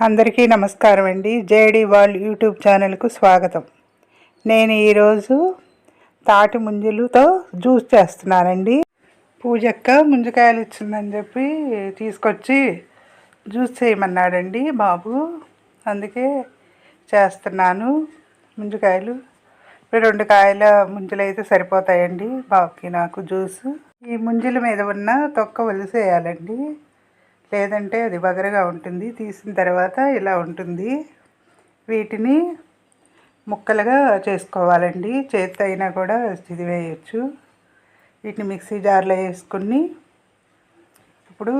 అందరికీ నమస్కారం అండి. జేడి వాల్ యూట్యూబ్ ఛానల్కు స్వాగతం. నేను ఈరోజు తాటి ముంజులతో జ్యూస్ చేస్తున్నానండి. పూజక్క ముంజకాయలు ఇచ్చిందని చెప్పి తీసుకొచ్చి జ్యూస్ చేయమన్నాడండి బాబు. అందుకే చేస్తున్నాను ముంజకాయలు. ఇప్పుడు రెండు కాయల ముంజలు అయితే సరిపోతాయండి బాబుకి నాకు జ్యూస్. ఈ ముంజల మీద ఉన్న తొక్క వలిసేయాలండి. లేదంటే అది బగరగా ఉంటుంది. తీసిన తర్వాత ఇలా ఉంటుంది. వీటిని ముక్కలుగా చేసుకోవాలండి. చేతి అయినా కూడా ఇది వేయచ్చు. వీటిని మిక్సీ జార్లో వేసుకుని ఇప్పుడు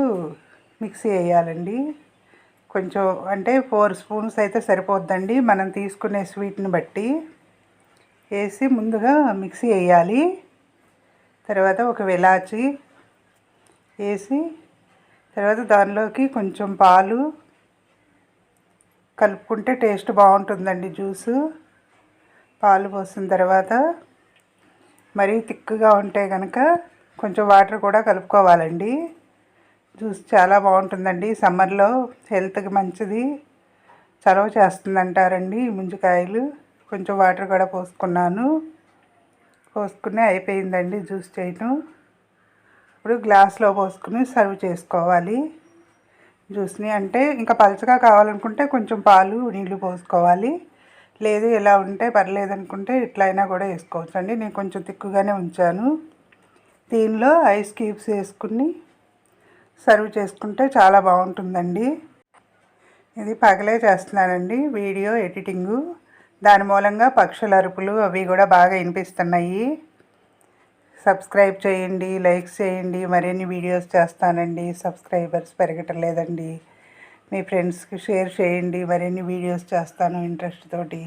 మిక్సీ వేయాలండి. కొంచెం అంటే ఫోర్ స్పూన్స్ అయితే సరిపోద్దండి. మనం తీసుకునే స్వీట్ని బట్టి వేసి ముందుగా మిక్సీ వేయాలి. తర్వాత ఒక విలాచి వేసి తర్వాత దానిలోకి కొంచెం పాలు కలుపుకుంటే టేస్ట్ బాగుంటుందండి జ్యూసు. పాలు పోసిన తర్వాత మరీ తిక్కుగా ఉంటే కనుక కొంచెం వాటర్ కూడా కలుపుకోవాలండి. జ్యూస్ చాలా బాగుంటుందండి. సమ్మర్లో హెల్త్కి మంచిది. చలవ చేస్తుందంటారండి ముంజికాయలు. కొంచెం వాటర్ కూడా పోసుకున్నాను. పోసుకుని అయిపోయిందండి జ్యూస్ చేయటం. ఇప్పుడు గ్లాస్లో పోసుకుని సర్వ్ చేసుకోవాలి. జ్యూస్ని అంటే ఇంకా పలచగా కావాలనుకుంటే కొంచెం పాలు నీళ్ళు పోసుకోవాలి. లేదు ఎలా ఉంటే పర్లేదు అనుకుంటే ఇట్లయినా కూడా వేసుకోవచ్చు అండి నేను కొంచెం తిక్కుగానే ఉంచాను. దీనిలో ఐస్ క్యూబ్స్ వేసుకుని సర్వ్ చేసుకుంటే చాలా బాగుంటుందండి. ఇది పగలే చేస్తున్నానండి వీడియో ఎడిటింగు. దాని మూలంగా పక్షుల అరుపులు అవి కూడా బాగా వినిపిస్తున్నాయి. సబ్స్క్రైబ్ చేయండి లైక్ చేయండి. మరిన్ని వీడియోస్ చేస్తానండి. సబ్స్క్రైబర్స్ పెరగటం లేదండి మీ ఫ్రెండ్స్కి షేర్ చేయండి. మరిన్ని వీడియోస్ చేస్తాను ఇంట్రెస్ట్ తోటి.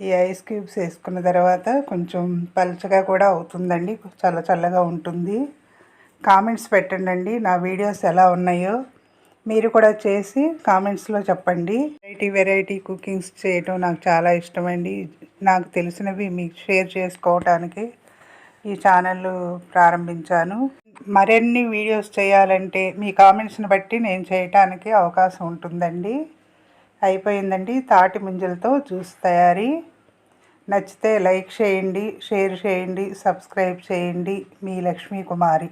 ఈ ఐస్ క్యూబ్స్ వేసుకున్న తర్వాత కొంచెం పలచగా కూడా అవుతుందండి. చల్ల చల్లగా ఉంటుంది. కామెంట్స్ పెట్టండి నా వీడియోస్ ఎలా ఉన్నాయో మీరు కూడా చేసి కామెంట్స్లో చెప్పండి. వెరైటీ వెరైటీ కుకింగ్స్ చేయటం నాకు చాలా ఇష్టమండి. నాకు తెలిసినవి మీకు షేర్ చేసుకోవటానికి. ఈ ఛానల్ ప్రారంభించాను. మరిన్ని వీడియోస్ చేయాలంటే మీ కామెంట్స్ని బట్టి నేను చేయటానికి అవకాశం ఉంటుందండి. అయిపోయిందండి తాటి ముంజలతో జ్యూస్ తయారీ. నచ్చితే లైక్ చేయండి షేర్ చేయండి సబ్స్క్రైబ్ చేయండి. మీ లక్ష్మీ కుమారి